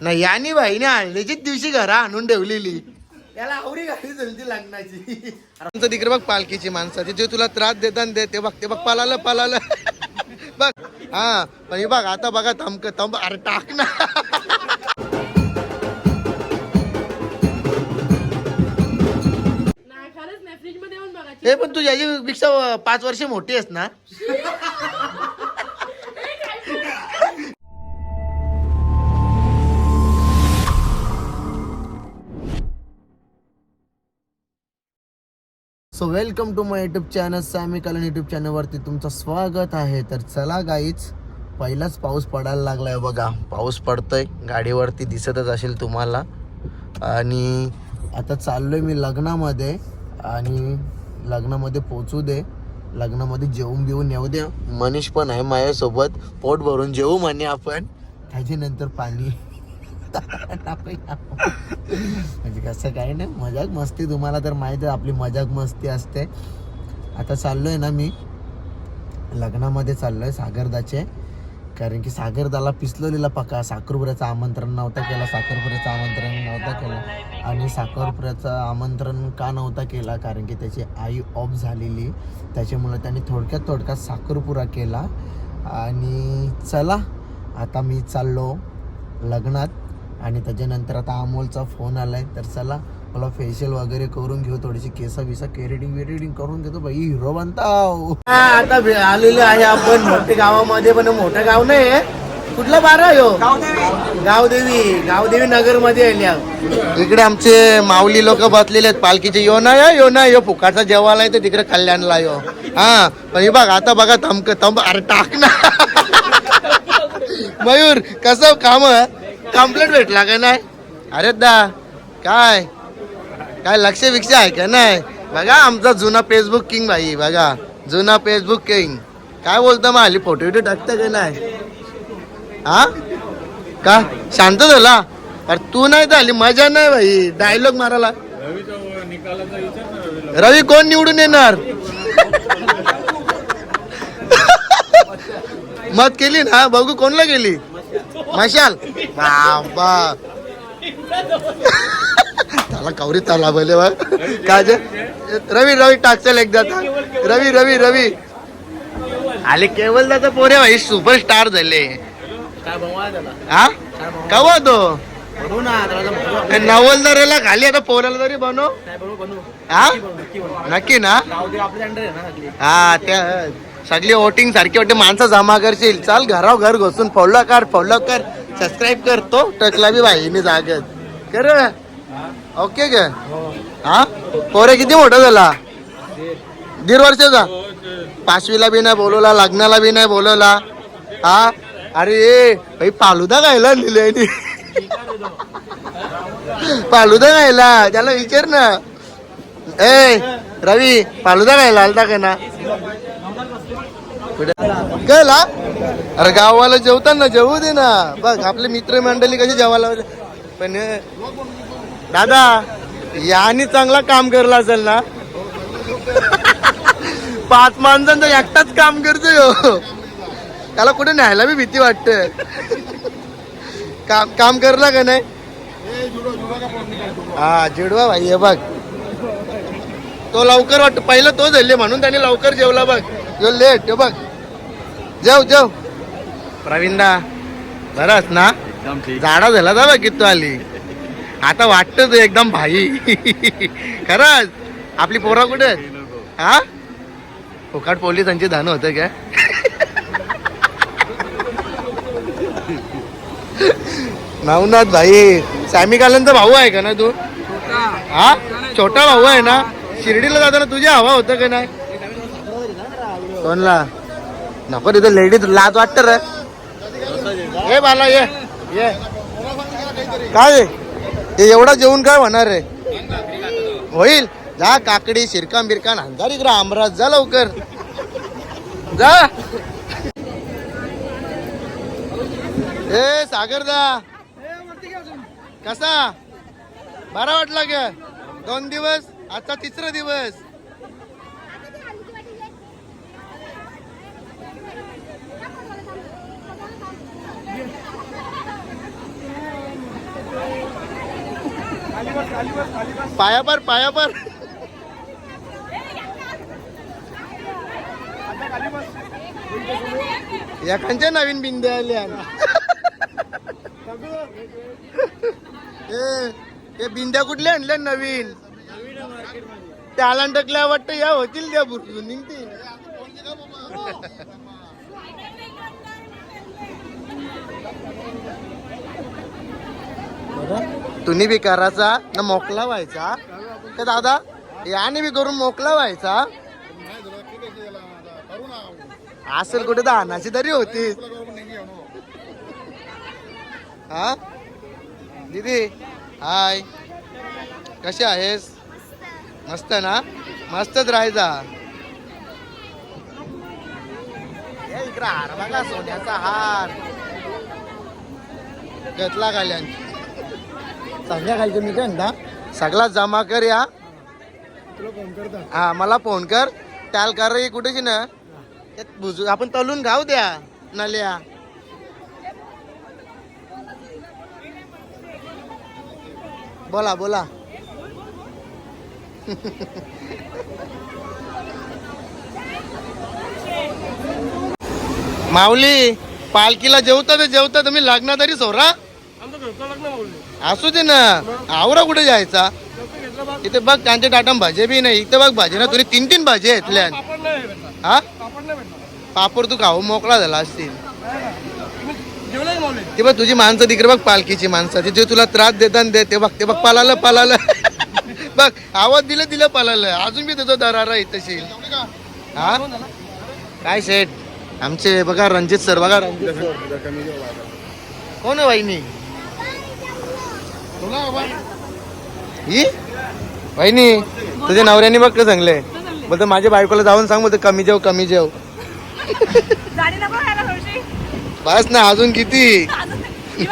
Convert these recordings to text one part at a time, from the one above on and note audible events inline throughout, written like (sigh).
नाही यानी भाईने आणल्याच्याच दिवशी घरा आणून ठेवलेली. याला आवरी गाडी चलती लग्नाची आमचं तिकडे बघ पालखीची माणसाची जे तुला त्रास देतात दे ते बघ ते बघ पालालं पालालं बघ हा पण हे बघ आता बघा तमक तंब अरे टाक ना. हे पण तू याची पेक्षा पाच वर्ष मोठी आहेस ना? So welcome to my YouTube channel Sami Kalan YouTube चॅनलवरती तुमचं स्वागत आहे. तर चला गाईच पहिलाच पाऊस पडायला लागलाय बघा. पाऊस पडतोय गाडीवरती दिसतच असेल तुम्हाला. आणि आता चाललोय मी लग्नामध्ये. आणि लग्नामध्ये पोचू दे. लग्नामध्ये जेवून बिवून येऊ दे मनीष पण आहे माझ्यासोबत. पोट भरून जेवू म्हणे आपण. त्याच्यानंतर पाणी. म्हणजे कसं काय नाही मजाक मस्ती तुम्हाला तर माहीत आहे आपली मजाक मस्ती असते. आता चाललोय ना मी लग्नामध्ये चाललोय सागरदाचे. कारण की सागरदाला पिसलवलेला पका साखरपुऱ्याचं आमंत्रण नव्हता केला साखरपुऱ्याचं आमंत्रण नव्हता केलं. आणि साखरपुऱ्याचं आमंत्रण का नव्हता केला? कारण की त्याची आई ऑफ झालेली. त्याच्यामुळे त्यांनी थोडक्यात थोडक्यात साखरपुरा केला. आणि चला आता मी चाललो लग्नात. आणि त्याच्यानंतर आता अमोलचा फोन आलाय. तर चला मला फेशियल वगैरे करून घेऊ थोडीशी केस बिसा केरेडिंग वेरेडिंग करून घेतो. बाई हिरो बनताव. आता भे- आलेलो आहे आपण. मोठ्या गावामध्ये पण मोठं गाव नाही. कुठला बारा यो? गावदेवी. गावदेवी नगरमध्ये आल्या इकडे आमचे माऊली लोक बसलेले आहेत. पालखीचे. यो ना यो यो ना यो. फुकाचा जेवायला आहे तर तिकडे कल्याणला यो. हा पण हे बघ आता बघा तमक तंब अरे टाक ना. मयूर कसं काम कम्प्लेट भेटला का नाही? अरे दा काय? काय लक्ष विक्ष आहे का नाही? बघा आमचा जुना फेसबुक किंग भाई बघा. जुना फेसबुक किंग काय बोलतो मग? आली फोटो विटो टाकतं का नाही? हा? का? शांत झाला? अरे तू नाही तर हल्ली मजा नाही भाई. डायलॉग मारायला. रवी कोण निवडून येणार? (laughs) मत केली ना? बघू कोणला गेली? मशाल. बाबा. त्याला कवरी त्याला बोले काय? रवी रवी टाकचल एकदा. रवी रवी रवी. आले केवल दादा पोरे भाई सुपरस्टार झाले. हा? कवा तो? नवलदाराला खाली आता पोराला तरी बनव. हा? नक्की ना? हा त्या सगळी वोटिंग सारखी वाटते. माणसं जमा करशील. चाल घराव घर घुसून फॉलो कर फॉलो कर. सबस्क्राईब कर. तो टकला बी भाईने जागत. कर. ओके ग. हा? पोरे किती मोठा झाला? दीड वर्षाचा? पाचवीला बी नाही बोलवला लग्नाला बी नाही बोलवला. हा? अरे भाई पालुदा खायला लिहिले पालुदा खायला त्याला विचार ना. ए रवी पालुदा खायला आलता का ना? गेला अरे गावाला जेवताना जेवू दे ना. बघ आपले मित्र मंडळी कशी जेवायला पण दादा याने चांगला काम करला असेल ना. (laughs) पाच माणसांचं एकटाच काम करतोय हो. त्याला कुठे न्यायला बी भीती वाटते. काम काम करला का नाही? हा जिडवा भाई हे बघ. तो लवकर वाटतो पहिलं तो झाले म्हणून त्याने लवकर जेवला बघ. जो लेट बघ. जेव जेव प्रवीणदा बरंच ना? झाडा झाला जा बघ किती आली? आता वाटत तू एकदम भाई खरंच. आपली पोरा कुठे? हा? फुकाट पोलिसांची धान होतं काय नवनाथ भाई सॅमी कालनचा भाऊ आहे का ना तू? हा? छोटा भाऊ आहे ना? शिर्डीला जाताना तुझ्या हवा होतं का नाही? कोणला? नको तिथं लेडीज लाज वाटत रे. ये बाला ये ये. काय? हे एवढा जेवण काय होणार रे? होईल. जा काकडी शिरकाम बिरकान अंधार इकडे आमराज जा लवकर. जा. ए सागरदा. कसा? बरा वाटला का दोन दिवस आजचा तिसरा दिवस. पाया पर पाया पर एखांच्या नवीन बिंदे आल्या हे बिंद्या कुठल्या आणल्या नवीन? त्याला टकल्या वाटतं या होतील त्या बुरसून निघतील. तुम्ही बी करायचा ना मोकला व्हायचा. तर दादा याने बी करून मोकला व्हायचा. असेल कुठे दानाची तरी होती. हा? दीदी हाय. कशी आहेस? मस्त ना? मस्तच राहायचा. हे हार बघा सोन्याचा हार. घेतला घाल्यांची संध्याकाळचं मी काय म्हणता सगळा जमा कर या. हा मला फोन कर. त्याल कर रे कुठेची ना? आपण तलून घाऊ द्या नल्या. बोला बोला. माऊली पालखीला जेवता तर जेवता तुम्ही लग्न तरी सोरा आमचं घरचं लग्न बोलले असू दे ना. आवरा कुठे जायचा? इथे बघ त्यांचे टाटम भाजी बी नाही. इथे बघ भाजी ना तुम्ही तीन तीन भाजी आहेत पापड हा? पापड तू खाऊ मोकळा झाला असतील ते बघ तुझी माणसं तिकडे बघ पालखीची माणसं. जे तुला त्रास देतात दे ते बघ ते बघ पलालं पलालं. (laughs) बघ आवाज दिलं दिलं पलालं. अजून बी त्याचा दरारा येतशील हा? काय सेठ? आमचे बघा रणजित सर बघा. रणजित सर कोण आहे ही वहिनी तुझ्या नवऱ्याने बघ का चांगले बोलतो माझ्या बायकोला जाऊन सांग बोलतो कमी जेव कमी जेव. बस ना अजून किती? ही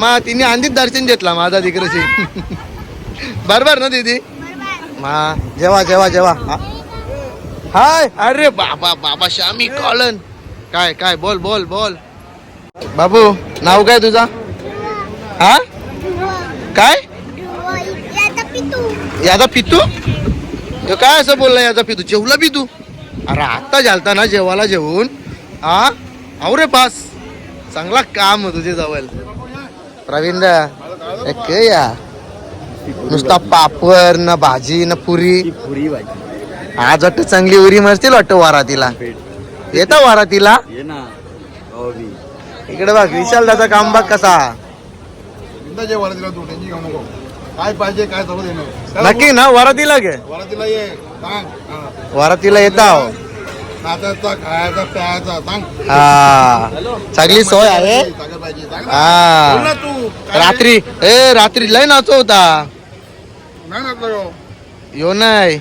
मा तिने आधीच दर्शन घेतला माझा तिकडची बरोबर ना दीदी? मा जेवा जेवा जेवा. हाय अरे बाबा बाबा श्यामी कॉलन. काय काय बोल बोल बोल. बाबू नाव काय तुझा? हा? काय? याचा पितू. तो काय असं बोलला याचा पितू? जेवला पितू? अरे आता झालता ना जेवायला जेवून हा? आवरे पास चांगला काम तुझे जवळ. एक या? नुसता पापड ना भाजी ना पुरी. पुरी भाजी. आज वाटतं चांगली उरी मरतील वाटतं वारातीला. येता वारातीला? ये ना हो बी इकडे बघ विशाल दादा काम बघ कसा? जे वरातीला तू टेन्शन घेऊ नको काय पाहिजे काय सगळं देणार नक्की ना वरातीला घे वरातीला ये. सांग. हा. वरातीला येता हो. नाचायचा खायचा प्यायचा. सांग. हा. चांगली सोय आहे. पाहिजे सांग ना. बोल ना तू. काय रात्री ए रात्री लय नाचो होता. नाही नाचला. यो नाही.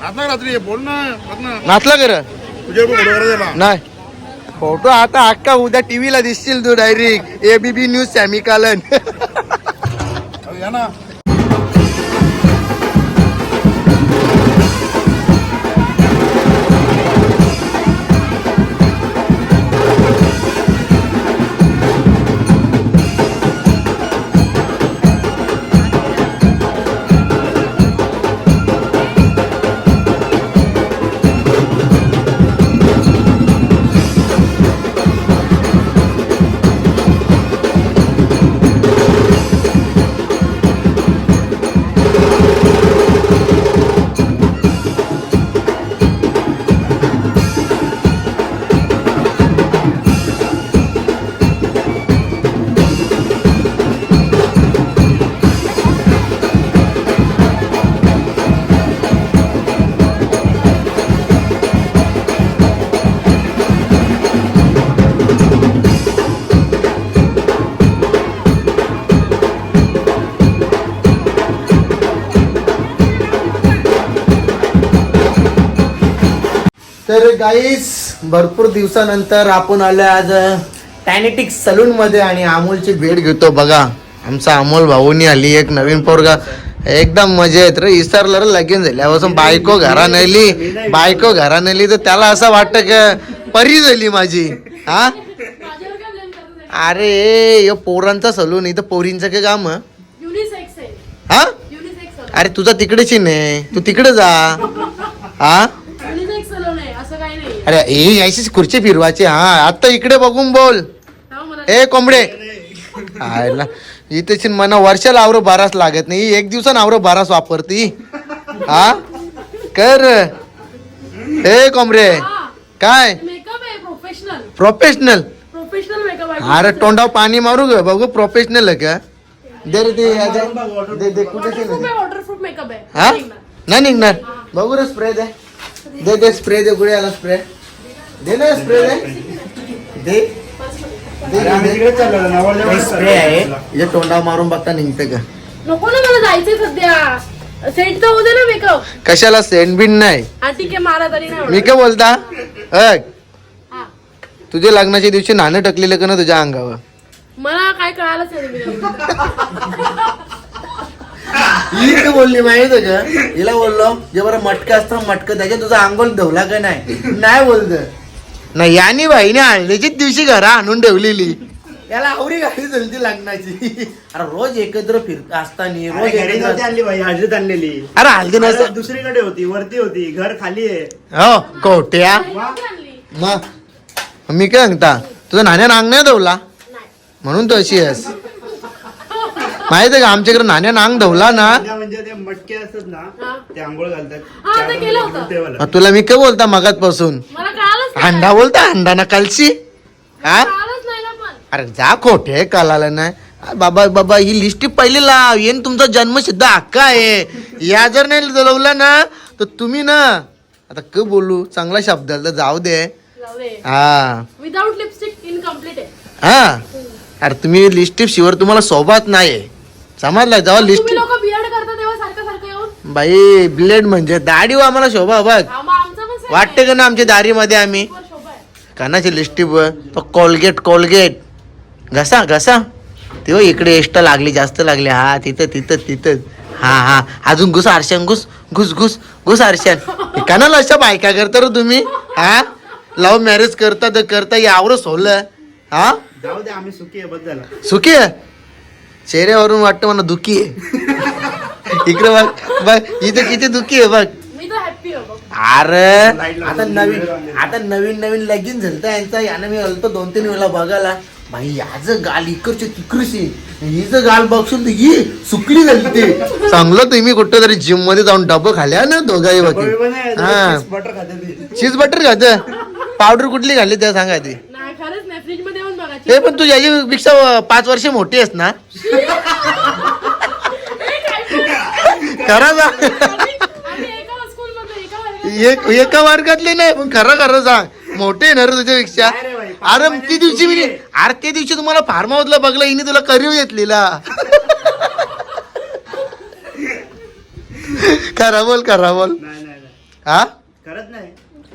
नाचला रात्री बोल ना. बघ ना. नाचला कर नाही. फोटो आता अक्का उद्या टीव्हीला दिसतील तू direct. ABP news Sami Kalan guys भरपूर दिवसानंतर आपण आलो आज टॅनेटिक सलून मध्ये आणि अमोलची भेट घेतो बघा. आमचा अमोल भाऊनी आली एक नवीन पोरगा. एकदम मजेत रे. इसरला लगीन झाल्यापासून बायको घरा नेली बायको घरा नेली तर त्याला असं वाटतं की परी झाली माझी. हा? अरे यो पोरांचा सलून इथं पोरींचं काय काम हं? अरे तुझा तिकडेच नाही तू तिकडे जा. हा युनिसेक्स सलोन आहे असं काही नाही अरे हे यायचीच खुर्ची फिरवायची हा आता इकडे बघून बोल. हा ए कोंबडे. आयला इथे मना वर्षाला आवरो बारास लागत नाही एक दिवसानं आवरो बारास वापरती. हा? कर. ए कोंबडे. काय? मेकअप आहे प्रोफेशनल प्रोफेशनल प्रोफेशनल मेकअप आहे. अरे तोंडावर पाणी मारू ग बघू प्रोफेशनल आहे का? दे रे ते या दे. दे दे कुठे हा. नाही निघणार. बघू रे स्प्रे दे. दे दे स्प्रे दे गुळे आला स्प्रे दे ना स्प्रे दे. दे. स्प्रे आहे. इथे तोंडावर मारून बघता निघते का? नको ना मला जायचंय सध्या. सेट तर होते ना मेकअप कशाला सेंड बिन नाही? हा ठीक आहे मारा तरी नाही मी. काय बोलता? अग हा. तुझ्या लग्नाच्या दिवशी नाणं टकलेलं का ना तुझ्या अंगावर? मला काय कळालंच नाही ही काय बोलली माहिती का? हिला बोललो जे बरं मटका असतं मटका त्याच्यात तुझा अंगोल धवला का नाही? नाही बोलत. नाही यानी बाईने हळदीच्याच दिवशी घरा आणून ठेवलेली. त्याला आवडी गाडी चलती लग्नाची अरे रोज एकत्र फिरत असताना रोज एकत्र आणली भाई हळदीत आणलेली. अरे हळदी नसतं दुसरीकडे होती वरती होती घर खाली आहे. हो कोट्या? मग? मी काय सांगता तुझा नाण्या अंग नाही धवला? नाही. म्हणून तो अशी आहेस. माहिती आहे का? आमच्याकडे नाण्या अंग धवला ना. म्हणजे ते मटके असतात ना. ते आंघोळ घालतात. हा, ते केलं होतं. ते वालं. मग तुला मी काय बोलता मगात पासून मला कळालंच नाही. अंडा बोलता? अंडा ना कालची हा? कळालंच नाही ना पण. अरे जा खोटे कलाला नाही बाबा बाबा ही लिस्ट पहिले लाव. येईन तुमचा जन्मसिद्ध हक्का आहे. या जर नाही जलवला ना तर तुम्ही ना आता क बोलू? चांगला शब्द आला तर जाऊ दे. जाऊ दे. हा. विदाउट लिपस्टिक इनकम्प्लीट आहे. हा. अरे तुम्ही लिस्टिप शिवर तुम्हाला सोबत नाही समजलं? जेव्हा लिस्ट तुम्ही लोक बियर्ड करता तेव्हा सारखं सारखं येऊन? बाई ब्लेड म्हणजे दाढी हो आम्हाला शोभा बघ. हा, मग आमचं पण same वाटते का ना आमच्या दाढीमध्ये आम्ही? आहे. वर शोभा आहे. कानाची लिस्टिप तो कोलगेट कोलगेट घसा घसा. ते हो इकडे एक्स्ट्रा लागली जास्त लागली. हा तिथं तिथं तिथं. हा हा. अजून घुस आरशान घुस. घुस घुस. घुस आरशान. कानाला अशा बायका करता रो तुम्ही? हा? लव्ह मॅरेज करता तर करता यावर सोडलं हा? जाऊ दे आम्ही सुखी आहे बस झाला सुखी आहे? चेहऱ्यावरून वाटतं मला दुखी आहे. इकडे बघ बघ इथं किती दुखी आहे बघ. मी तर हॅप्पी आहे बघ. अरे आता नवीन आता नवीन नवीन लगीन झालं यांचा यानं मी आलतो दोन तीन वेळा बघायला. भाई याचं गाल इकडचे तिकडची. हिचं गाल बघशील तर ही सुकली झाली ते चांगलं तुम्ही कुठं तरी जिममध्ये जाऊन डबं खाल्या ना दोघाही बाकी. हा. बटर खाते ती. चीज बटर खात? पावडर कुठली घाली त्या सांगा ती नाही खरंच नाही फ्रीजमध्ये येऊन बघा हे पण तू याची पेक्षा पाच वर्ष मोठी आहेस ना? खरं जा. आम्ही एका वर्गातले नाही पण खरं खरं सांग. मोठे आहे ना रे तुझ्यापेक्षा नाही रे बाई, अरे ती दिवशी मी अरे त्या दिवशी तुम्हाला फार्म हाऊसला बघलं हिने तुला करिव घेतलेला. खरा बोल खरा बोल. नाही नाही नाही. हा? करत नाही.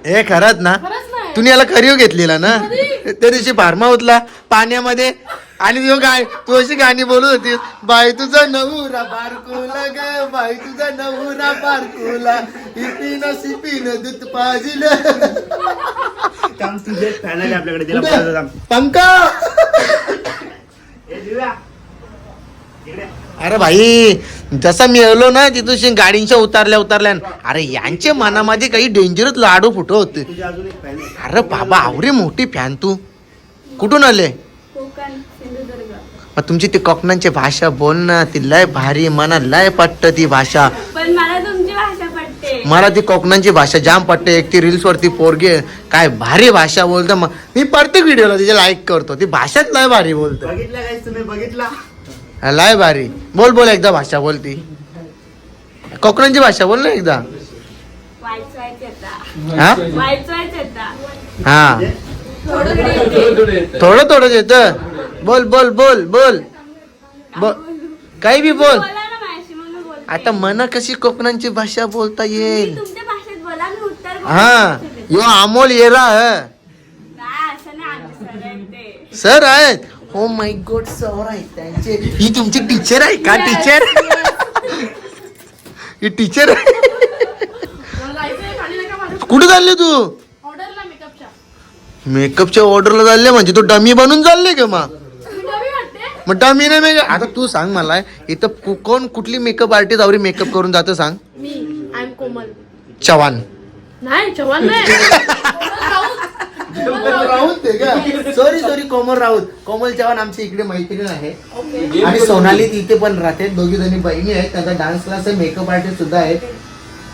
हे खरंच ना? खरंच तुम्ही याला करिव घेतलेला ना त्या दिवशी फार्म हाऊसला पाण्यामध्ये आणि तू गाय तू अशी गाणी बोलत होती बाई तुझा नवरा बारकुला ग बाई तुझा नवरा बारकुला इपिन सिपिन दूध पाजिल थांब तुझे फॅन आहे आपल्याकडे तिला बोलायचं थांब. पंका ए, दिव्या. इकडे. अरे भाई जसा मी आलो ना तिथून गाडींच्या उतारल्या उतारल्या. अरे यांच्या मनामध्ये काही डेंजरस लाडू फुट होते तुझे अजून एक फॅन आहे अरे बाबा आवरे मोठी फॅन तू. कुठून आले? कोकण सिंधुदुर्ग. मग तुमची ती कोकणांची भाषा बोल ना ती लय भारी मला लय पटत ती भाषा. पण मला ती कोकणांची भाषा जाम पटते. एक ती रील्स वरती पोरगे काय भारी भाषा बोलतं. मग मी प्रत्येक व्हिडिओला तिचे लाईक करतो. ती भाषाच लय भारी बोलतो. बघितला काय तुम्ही बघितला? लय भारी बोल बोल एकदा भाषा बोल ती कोकणांची भाषा बोल ना एकदा हा हा थोडं थोडं येत बोल बोल बोल बोल बोल काही बी बोल बोलते आता मना कशी कोकणांची भाषा बोलता येईल हा यो अमोल येरा ह। सर आहेत। हो माय गॉड सर आहेत त्यांचे ही तुमची टीचर आहे का? टीचर ही टीचर आहे? कुठे चालले तू? ऑर्डरला मेकअपच्या ऑर्डरला चालले म्हणजे तू डमी बनून चालले का मग? मग डमी नाही मेकअप आता तू सांग मला इथं कु- कोण कुठली मेकअप आर्टिस्ट आवरी मेकअप करून जातं सांग? मी आय एम कोमल. चव्हाण. नाही चव्हाण नाही. (laughs) Sorry (laughs) sorry Komal Raut. कोमल चव्हाण आमची इकडे मैत्रीण आहे. आणि सोनाली तिथे पण राहते. दोघी जणी बहिणी आहेत. त्यांचा डान्स क्लास आहे मेकअप आर्टिस्ट सुद्धा आहेत.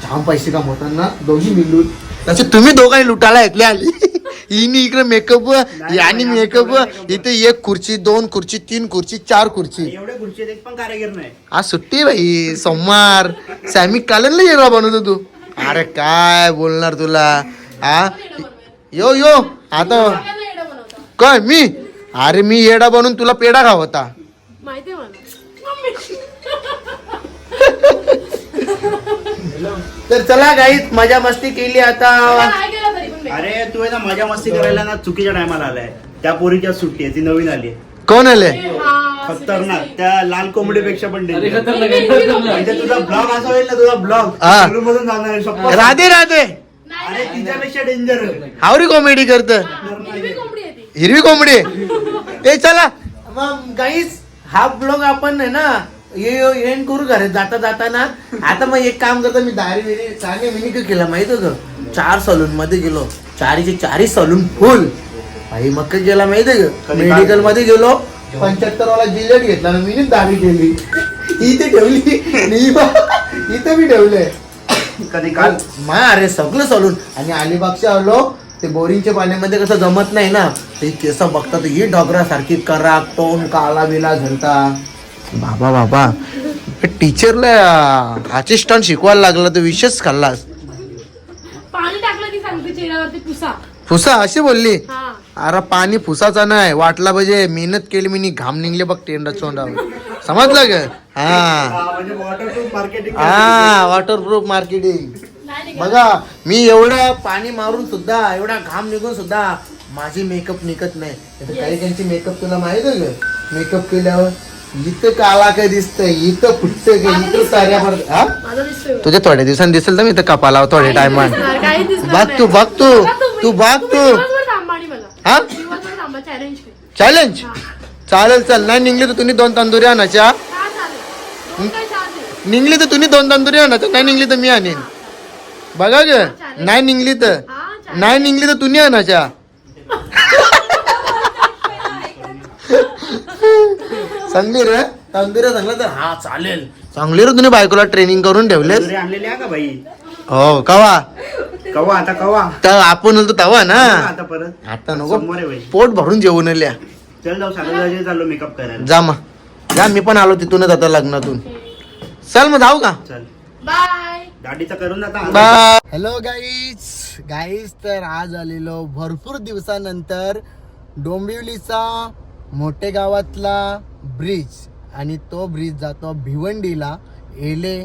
छान पैसे कमवताना दोघी मिळून. तसे तुम्ही दोघांनी लुटायला ऐकले आली. (laughs) हिनी इकडे मेकअप यानी मेकअप इथे एक खुर्ची दोन खुर्ची तीन खुर्ची चार खुर्ची. एवढे खुर्ची एक पण कारागीर नाही. आज सुट्टी बाई. सोमवार. सॅमी कालन येणार बनवतो तू. अरे काय बोलणार तुला? हा यो यो आता काय मी? अरे मी येडा बनून तुला पेढा खावता. माहितीये मला? तर चला गाईत मजा मस्ती केली आता. अरे तू आहे ना मजा मस्ती करायला ना चुकीच्या टायमाला आलाय. त्या पोरीच्या सुट्टी आहे ती नवीन आली आहे. कोण आले? हा, खतरनाक त्या लाल कोंबडी पेक्षा पण (laughs) म्हणजे तुझा ब्लॉग असा होईल ना तुझा ब्लॉग. मधून जाणार. राधे राधे. अरे तिच्यापेक्षा डेंजर हावरी कॉमेडी करत. हिरवी कोंबडी आहे ती. (laughs) चला. मग गाईस हा ब्लॉग आपण आहे ना एंड करू घरात जाता जाताना. आता मग एक काम करतो मी दारी विरी चांगले मिनी काय केलं माहीत होतं? चार सलून मध्ये गेलो. चारीचे चारही सलून फुल आई मग काय केला माहीत आहे मेडिकलमध्ये गेलो. पंच्याहत्तर वाला जिलेट घेतला ना मी दाढी केली. इथे ठेवली (laughs) मी बा- इथे मी ठेवले. कधी काल मा अरे सगळं सलून. आणि अलिबागच्या आलो ते बोरिंगच्या पाण्यामध्ये कसं जमत नाही ना ते केस बघतात ही डॉगरासारखी कराक टोन काला बिला झलता बाबा. बाबा टीचरला असिस्टंट शिकवायला लागला तर विषयच खाल्लास. पाणी टाकलं ती सांगते चेहऱ्यावरती पुसा. फुसा अशी बोलली? अरे पाणी फुसाचा नाही वाटला पाहिजे मेहनत केली मी घाम निघले बघ टेंडा चोंडावर. समजलं ग हा. हा, म्हणजे वॉटरप्रूफ मार्केटिंग हा वॉटरप्रूफ मार्केटिंग बघा मी एवढं पाणी मारून सुद्धा एवढा घाम निघून सुद्धा माझी मेकअप निघत नाही. आता काही त्यांची मेकअप तुला माहीत आहे का? मेकअप केल्यावर इथं काला काय दिसतंय इथं फुटतंय का इथं साऱ्या हा? तुझ्या थोड्या दिवसांनी दिसेल तर मी इथं थोड्या टायमान दिसणार, काही दिसणार बघ. तू, बघ तू. तू बघ तू. हा? चॅलेंज चालेल चल नाही निघली तर तुम्ही दोन तंदुरी आणायच्या. निघली तर तुम्ही दोन तंदुरी आणायच्या नाही निघली तर मी आणीन. बघा ग. नाही निघली तर. हा चालेल. नाही निघली तर तुम्ही आणायच्या. चांगली रे. तंदुरी सांगलं तर हा चालेल. चांगली रे तुम्ही बायकोला ट्रेनिंग करून आणलेली आहे का बाई? हो कवा? कवा आता कवा? तर आपण तवा ना. आता परत. आता नको. पोट भरून जेवून आल्या. चल जाऊ चाललो मेकअप करायला. जा मग. जा मी पण आलो तिथूनच आता लग्नातून. चल मग जाऊ का? चल. बाय करून हॅलो गाईज गाईज तर आज आलेलो भरपूर दिवसानंतर डोंबिवलीचा मोठे गावातला ब्रिज आणि तो ब्रिज जातो भिवंडीला एले.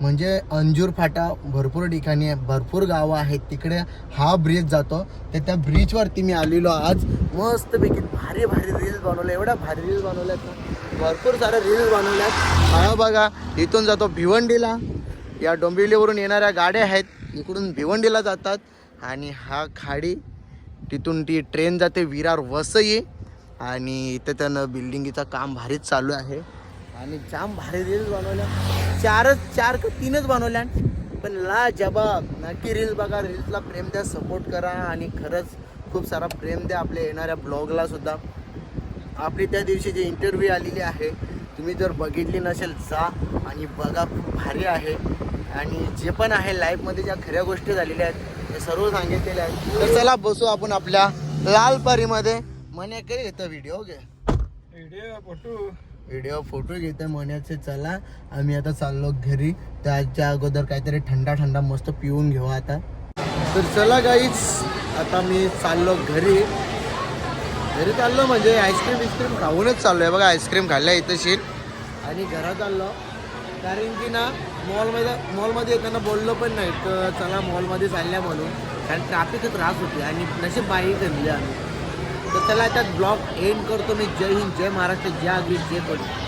म्हणजे अंजूर फाटा भरपूर ठिकाणी आहे भरपूर गावं आहेत. तिकडे हा ब्रिज जातो. तर त्या ब्रिजवरती मी आलेलो आज. मस्तपैकी भारी भारी रील्स बनवल्या. एवढ्या भारी रील्स बनवल्यात ना. भरपूर साऱ्या रील्स बनवल्यात. हा बघा इथून जातो भिवंडीला. या डोंबिवलीवरून येणाऱ्या गाड्या आहेत. इकडून भिवंडीला जातात. आणि हा खाडी तिथून ती ट्रेन जाते विरार वसई. आणि इथं त्यानं बिल्डिंगीचं काम भारीच चालू आहे. आणि जाम भारी रील्स बनवल्या. चारच चार का तीनच बनवल्या. पण ला जबाब. नक्की रील बघा रील्सला प्रेम द्या सपोर्ट करा आणि खरंच खूप सारा प्रेम द्या आपल्या येणाऱ्या ब्लॉगला सुद्धा. आपली त्या दिवशी जी इंटरव्ह्यू आलेली आहे तुम्ही जर बघितली नसेल जा आणि बघा खूप भारी आहे. आणि जे पण आहे लाईफमध्ये ज्या खऱ्या गोष्टी झालेल्या आहेत ते सर्व सांगितलेल्या आहेत. तर चला बसू आपण आपल्या लालपरीमध्ये मने करे येतं व्हिडिओ घे व्हिडिओ व्हिडिओ फोटो घेते म्हणायचे चला आम्ही आता चाललो घरी. त्याच्या अगोदर काहीतरी थंडा थंडा मस्त पिऊन घेऊ आता. तर चला गाईच आता मी चाललो घरी. घरी चाललो म्हणजे आईस्क्रीम विस्क्रीम खाऊनच चाललो आहे. बघा आईस्क्रीम खाल्ल्या इथंशी आणि घरात चाललो कारण की ना मॉलमध्ये मॉलमध्ये येताना बोललो पण नाही. तर चला मॉलमध्ये चालल्या म्हणून. कारण ट्रॅफिकच त्रास होती आणि नशीब बाई धरली आम्ही. तर त्याला त्यात ब्लॉग एंड करतो मी. जय हिंद जय महाराष्ट्र जय अग्री जय कोणी